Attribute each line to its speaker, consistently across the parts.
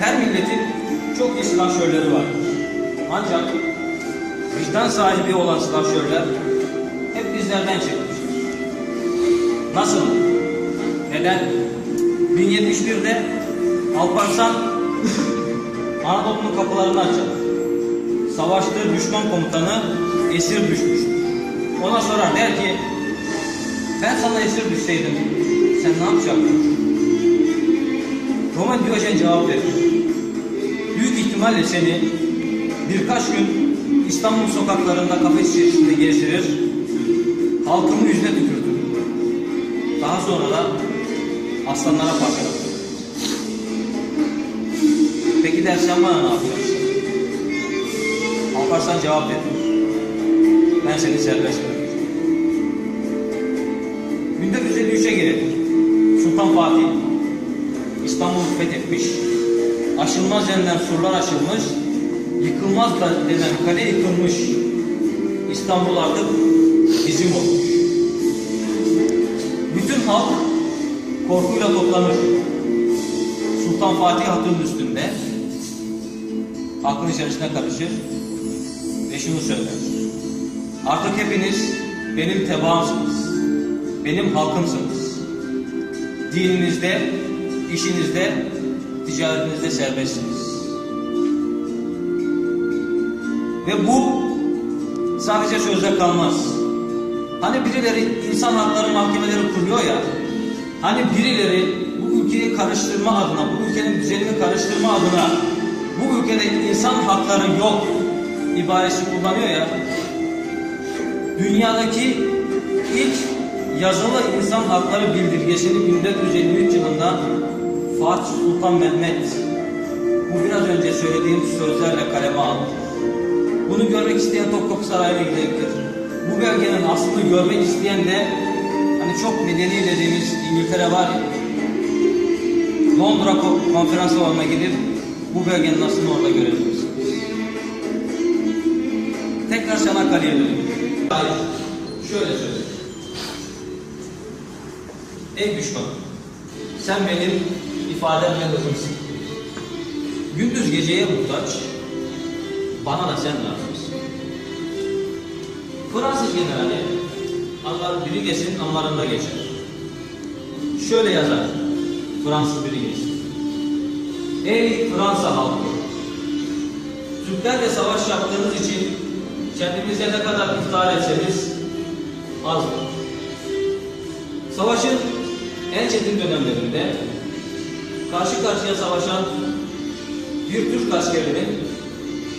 Speaker 1: Her milletin çok iyi silahşörleri var. Ancak vicdan sahibi olan silahşörler hep bizlerden çıkmıştır. Nasıl? Neden? 1071'de Alparslan Anadolu'nun kapılarını açar. Savaştığı düşman komutanı esir düşmüştür. Ona sorar der ki ben sana esir düşseydim sen ne yapacaktın? Roma Diyojen cevap verir. Büyük ihtimalle seni birkaç gün İstanbul sokaklarında kafes içerisinde gezdirir, halkımın yüzüne tükürdüm. Daha sonra da aslanlara parçalar. Peki dersen bana ne yapacaksın? Alparslan cevap verir. Ben seni serbest bırakacağım. 1453'e gelelim. Sultan Fatih İstanbul'u fethetmiş. Aşılmaz denilen surlar aşılmış. Yıkılmaz da denen kale yıkılmış. İstanbul artık bizim olmuş. Bütün halk korkuyla toplanır. Sultan Fatih Hatun'un üstünde halkın içerisine karışır ve şunu söyler. Artık hepiniz benim tebaamsınız. Benim halkımsınız. Dininizde, işinizde, ticaretinizde serbestsiniz. Ve bu sadece sözde kalmaz. Hani birileri insan hakları mahkemeleri kuruyor ya, hani birileri bu ülkeyi karıştırma adına, bu ülkenin düzenini karıştırma adına, bu ülkede insan hakları yok ibaresi kullanıyor ya, dünyadaki ilk yazılı insan hakları bildirgesini 1453 yılında Fatih Sultan Mehmet bu biraz önce söylediğim sözlerle kaleme aldı. Bunu görmek isteyen Topkapı Sarayı'na gidebilir. Bu belgenin aslını görmek isteyen de hani çok medeni dediğimiz İngiltere var ya Londra ko- konferans salonuna gidip bu belgenin aslını orada görebilirsiniz. Tekrar Çanakkale'ye. Hayır, şöyle söyleyeyim. Ey düşman, sen benim ifademle hızımsın. Gündüz geceye muhtaç, bana da sen lazımsın. Fransız generali, Allah Briges'in anlarında geçer. Şöyle yazar, Fransız Briges. Ey Fransa halkı, Türklerle savaş yaptığınız için kendinize ne kadar iftihar etseniz azdır. Savaşın en çetin dönemlerinde karşı karşıya savaşan bir Türk askerinin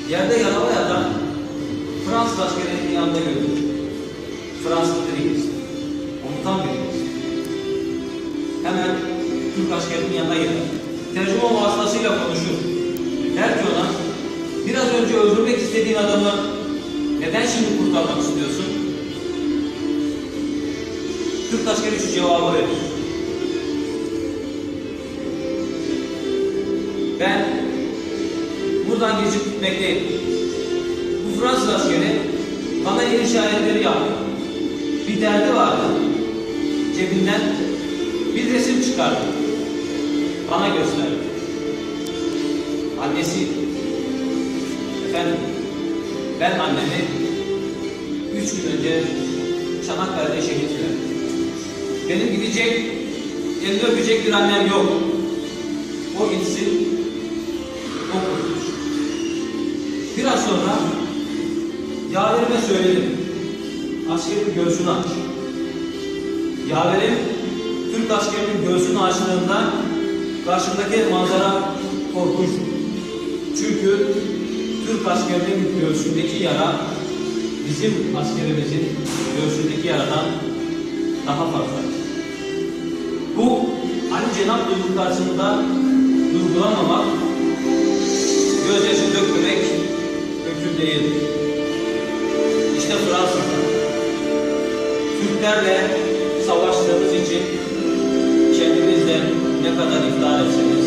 Speaker 1: yerde yaralı yatan Fransız askerinin yanında görülür. Fransız biriyiz. Komutan biriyiz. Hemen Türk askerinin yanına gider. Tercüman vasıtasıyla konuşur. Der ki ona, biraz önce öldürmek istediğin adamı neden şimdi kurtarmak istiyorsun? Türk askeri şu cevabı verir. Gitmekteyim. Bu Fransız askeri bana el işaretleri yaptı. Bir derdi vardı. Cebinden bir resim çıkardı. Bana gösterdi. Annesi. Efendim, ben annemi üç gün önce Çanakkale'de şehit verdim. Benim gidecek, elini öpecek bir annem yok. O gitsin, yaverime söyledim. Askerin göğsünü aç. Yaverim Türk askerinin göğsünü açtığında karşımdaki manzara korkunç. Çünkü Türk askerinin göğsündeki yara bizim askerimizin göğsündeki yaradan daha fazla. Bu Ali Cenab duygu karşısında duygulanmamak, gözyaşı dökmemek mümkün değildir. İşte Fransa'da Türklerle savaştığınız için kendinizle ne kadar iftihar etseniz